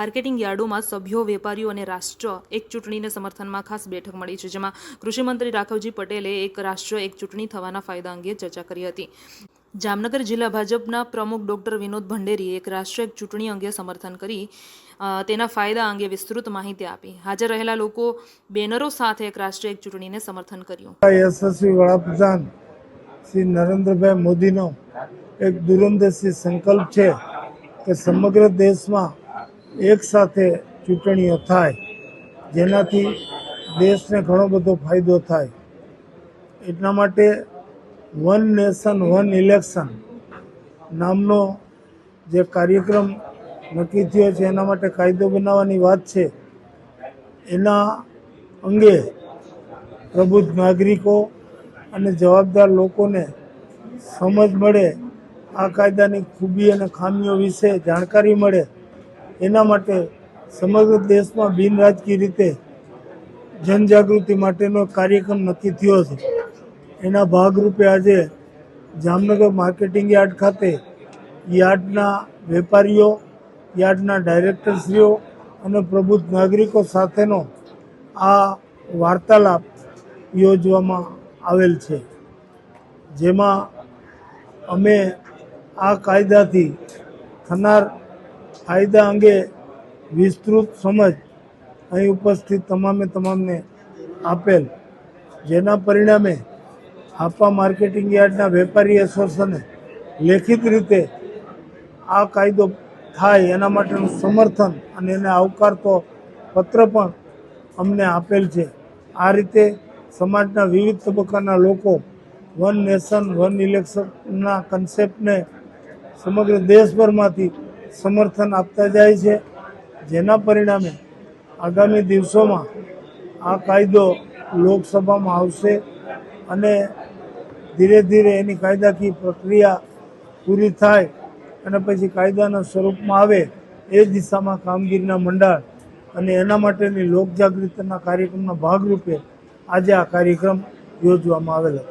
Marketing યાર્ડોમાં સભ્યો, વેપારીઓ અને રાષ્ટ્ર એક ચૂંટણીને સમર્થનમાં ખાસ બેઠક મળી છે, જેમાં કૃષિમંત્રી રાઘવજી પટેલે એક રાષ્ટ્ર, એક ચૂંટણી થવાના ફાયદા અંગે ચર્ચા કરી હતી. જામનગર જિલ્લા ભાજપના પ્રમુખ ડોક્ટર વિનોદ ભંડેરીએ એક રાષ્ટ્ર ચૂંટણી અંગે સમર્થન કરી તેના ફાયદા અંગે વિસ્તૃત માહિતી આપી. હાજર રહેલા લોકો બેનરો સાથે એક રાષ્ટ્ર, એક ચૂંટણીને સમર્થન કર્યું. યશસ્વી વડાપ્રધાન શ્રી નરેન્દ્રભાઈ મોદીનો એક દૂરંદેશી સંકલ્પ છે કે સમગ્ર દેશમાં એક સાથે ચૂંટણીઓ થાય, જેનાથી દેશને ઘણો બધો ફાયદો થાય. એટલા માટે વન નેશન, વન ઇલેક્શન નામનો જે કાર્યક્રમ નક્કી થયો છે, એના માટે કાયદો બનાવવાની વાત છે. એના અંગે પ્રબુદ્ધ નાગરિકો અને જવાબદાર લોકોને સમજ મળે, આ કાયદાની ખૂબી અને ખામીઓ વિશે જાણકારી મળે. એના માટે સમગ્ર દેશમાં બિનરાજકીય રીતે જનજાગૃતિ માટેનો કાર્યક્રમ નક્કી થયો છે. એના ભાગરૂપે આજે જામનગર માર્કેટિંગ યાર્ડ ખાતે યાર્ડના વેપારીઓ, યાર્ડના ડાયરેક્ટરશ્રીઓ અને પ્રબુદ્ધ નાગરિકો સાથેનો આ વાર્તાલાપ યોજવામાં આવેલ છે. જેમાં અમે આ કાયદાથી થનાર ફાયદા અંગે વિસ્તૃત સમજ અહીં ઉપસ્થિત તમામે તમામને આપેલ, જેના પરિણામે હાપા માર્કેટિંગ યાર્ડના વેપારી એસોસિએશને લેખિત રીતે આ કાયદો થાય એના માટેનું સમર્થન અને એને આવકારતો પત્ર પણ અમને આપેલ છે. આ રીતે સમાજના વિવિધ તબક્કાના લોકો, વન નેશન, વન ઇલેક્શનના કન્સેપ્ટને સમગ્ર દેશભરમાંથી સમર્થન આપતા જાય છે. જેના પરિણામે આગામી દિવસોમાં આ કાયદો લોકસભામાં આવશે અને ધીરે ધીરે એની કાયદાકીય પ્રક્રિયા પૂરી થાય અને પછી કાયદાના સ્વરૂપમાં આવે એ દિશામાં કામગીરીના મંડાળ અને એના માટેની લોકજાગૃતિના કાર્યક્રમના ભાગરૂપે આજે આ કાર્યક્રમ યોજવામાં આવેલો.